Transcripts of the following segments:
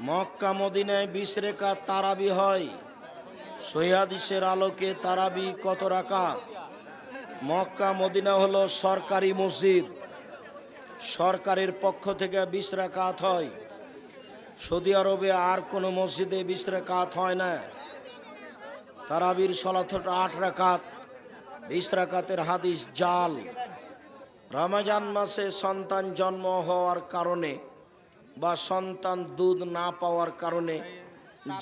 মক্কা মদিনায় বিশ রেখা তারাবি হয়। সহিদিসের আলোকে তারাবি কত রাখা? মক্কা মদিনা হলো সরকারি মসজিদ। সরকারের পক্ষ থেকে বিশ রাকাত হয়। সৌদি আরবে আর কোনো মসজিদে বিশ রাকাত হয় না। তারাবির সলাথটা আট রাকাত বিশ রাকাতের হাদিস জাল। রমজান মাসে সন্তান জন্ম হওয়ার কারণে বা সন্তান দুধ না পাওয়ার কারণে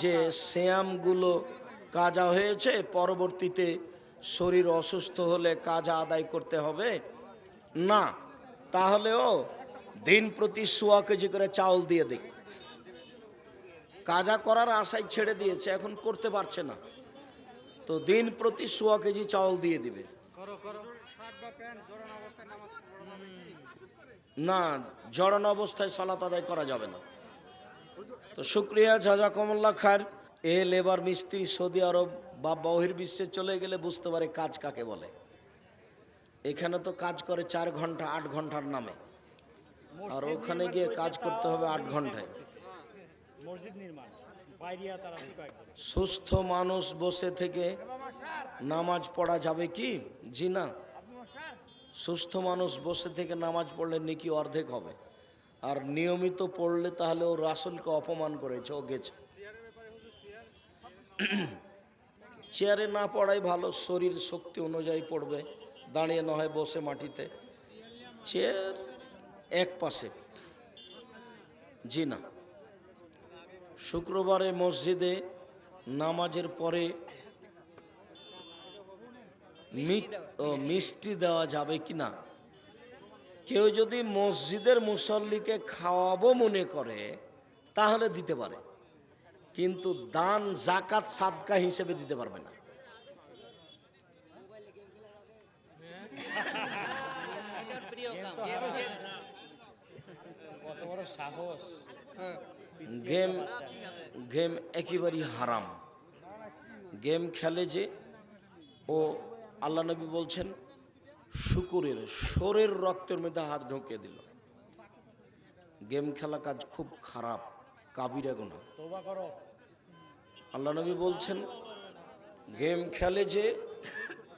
যে শ্যামগুলো কাজা হয়েছে, পরবর্তীতে শরীর অসুস্থ হলে কাজা আদায় করতে হবে? না। তাহলেও দিন প্রতি সোয়া কেজি করে চাউল দিয়ে দিক। কাজা করার আশায় ছেড়ে দিয়েছে, এখন করতে পারছে না। তো দিন প্রতি সোয়া কেজি চাউল দিয়ে দিবে। না জড়ন অবস্থায় সালাত আদায় করা যাবে না। তো শুক্রিয়া ঝাজা কমল্লা খার এ লেবার মিস্ত্রি সৌদি আরব বা বহির্বিশ্বে চলে গেলে বুঝতে পারে কাজ কাকে বলে। এখানে তো কাজ করে চার ঘণ্টা আট ঘণ্টার নামে। আর ওখানে গিয়ে কাজ করতে হবে আট ঘন্টায়। মসজিদ নির্মাণ বাইরিয়া তারা কয়েকজন। সুস্থ মানুষ বসে থেকে নামাজ পড়া যাবে কি? জি না সুস্থ মানুষ বসে থেকে নামাজ পড়লে নাকি অর্ধেক হবে। আর নিয়মিত পড়লে তাহলে ও রাসুলকে অপমান করেছে, ও গেছে। চেয়ারে না পড়াই ভালো, শরীর শক্তি অনুযায়ী পড়বে। দাঁড়িয়ে না হয় বসে মাটিতে। চেয়ার এক পাশে। জি না শুক্রবারে মসজিদে নামাজের পরে ও মিষ্টি দেওয়া যাবে কি না কেউ যদি মসজিদের মুসল্লিকে খাওয়াবো মনে করে, তাহলে দিতে পারে। কিন্তু দান জাকাত সাদকা হিসেবে দিতে পারবে না। গেম গেম একেবারেই হারাম। গেম খেলে যে ও আল্লাহ নবী বলছেন শুকুরের সোরের রক্তের মধ্যে হাত ঢুকিয়ে দিল। গেম খেলা কাজ খুব খারাপ কাবিরা তোবা আল্লাহ নবী বলছেন গেম খেলে যে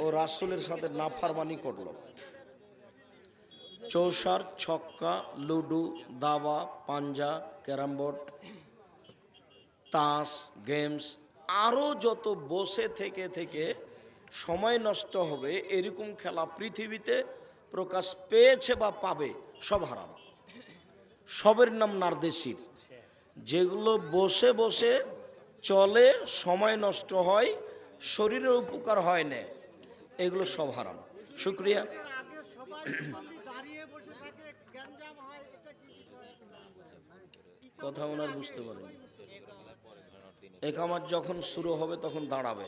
ও রাসুলের সাথে নাফারমানি করল। চৌসার ছক্কা লুডু দাবা পাঞ্জা ক্যারাম বোর্ড তাস গেমস আরও যত বসে থেকে থেকে সময় নষ্ট হবে, এরকম খেলা পৃথিবীতে প্রকাশ পেয়েছে বা পাবে, সব হারাম। সবের নাম নারদেশির। যেগুলো বসে বসে চলে, সময় নষ্ট হয়, শরীরের উপকার হয় না, এগুলো সব হারাম। শুক্রিয়া। কথা ওনার বুঝতে পারেনি একামাত যখন শুরু হবে, তখন দাঁড়াবে।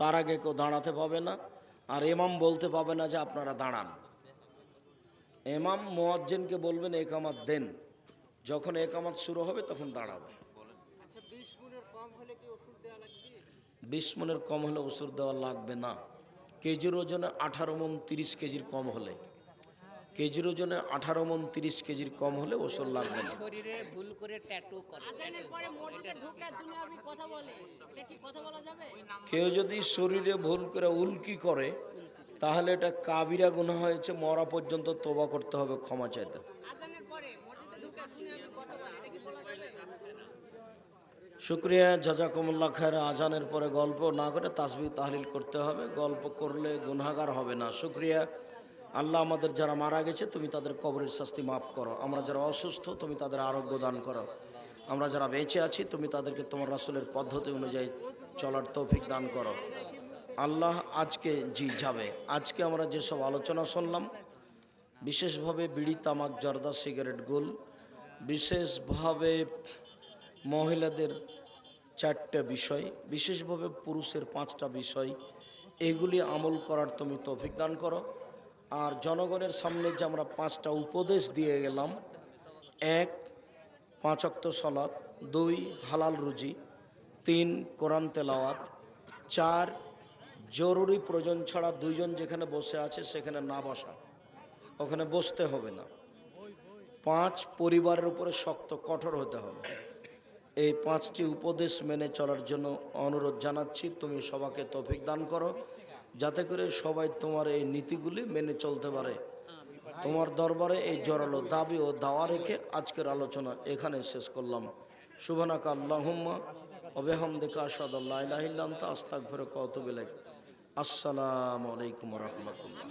তার আগে কেউ দাঁড়াতে পাবে না আর এমাম বলতে পাবে না যে আপনারা দাঁড়ান। এমাম মোয়াজ্জেনকে বলবেন একামাত দেন। যখন একামাত শুরু হবে তখন দাঁড়াবে আচ্ছা বিশ মনের কম হলে ওষুধ দেওয়া লাগবে? না। কেজির ওজনে আঠারো মন তিরিশ কেজির কম হলে। কেজির ওজনে আঠারো মন তিরিশ কেজির কম হলে ওষুধ লাগবে না। শরীরে ভুল করে ট্যাটু করে। আজানের পরে মসজিদে ঢুকে দুনিয়াবি কথা বলে। এটা কি কথা বলা যাবে? কেউ যদি শরীরে ভুল করে উল্কি করে তাহলে এটা কাবিরা গুণা হয়েছে মরা পর্যন্ত তোবা করতে হবে ক্ষমা চাইতে। আজানের পরে মসজিদে ঢুকে দুনিয়াবি কথা বলে। এটা কি বলা যাবে? শুক্রিয়া জাজাকুমুল্লাহ খায়ের আজানের পরে গল্প না করে তাসবি তাহলিল করতে হবে। গল্প করলে গুনাগার হবে না। শুক্রিয়া আল্লাহ আমাদের যারা মারা গেছে, তুমি তাদের কবরের শাস্তি মাফ করো। আমরা যারা অসুস্থ, তুমি তাদের আরোগ্য দান করো। আমরা যারা বেঁচে আছি, তুমি তাদেরকে তোমার রাসুলের পদ্ধতি অনুযায়ী চলার তৌফিক দান করো। আল্লাহ আজকে জি যাবে। আজকে আমরা যেসব আলোচনা শুনলাম, বিশেষভাবে বিড়ি, তামাক, জর্দা, সিগারেট, গোল, বিশেষভাবে মহিলাদের চারটা বিষয়, বিশেষভাবে পুরুষের পাঁচটা বিষয়, এগুলি আমল করার তুমি তৌফিক দান করো। আর জনগণের সামনে যে আমরা পাঁচটা উপদেশ দিয়ে গেলাম, এক, পাঁচ অক্ত সলাৎ দুই, হালাল রুজি, তিন, কোরআন তেলাওয়াত, চার, জরুরি প্রয়োজন ছাড়া দুইজন যেখানে বসে আছে সেখানে না বসা। ওখানে বসতে হবে না। পাঁচ, পরিবারের উপরে শক্ত, কঠোর হতে হবে। এই পাঁচটি উপদেশ মেনে চলার জন্য অনুরোধ জানাচ্ছি। তুমি সবাকে তফিক দান করো। যাতে করে সবাই তোমার এই নীতিগুলি মেনে চলতে পারে। তোমার দরবারে এই জোরালো দাবি ও দাওয়া রেখে আজকের আলোচনা এখানে শেষ করলাম। শুভনাক আল্লাহম্মা অবেহামদিকা ইলাহিল্লান্তা আস্তাক ভরে কত আসসালামু আলাইকুম রহমতুল্লাহ।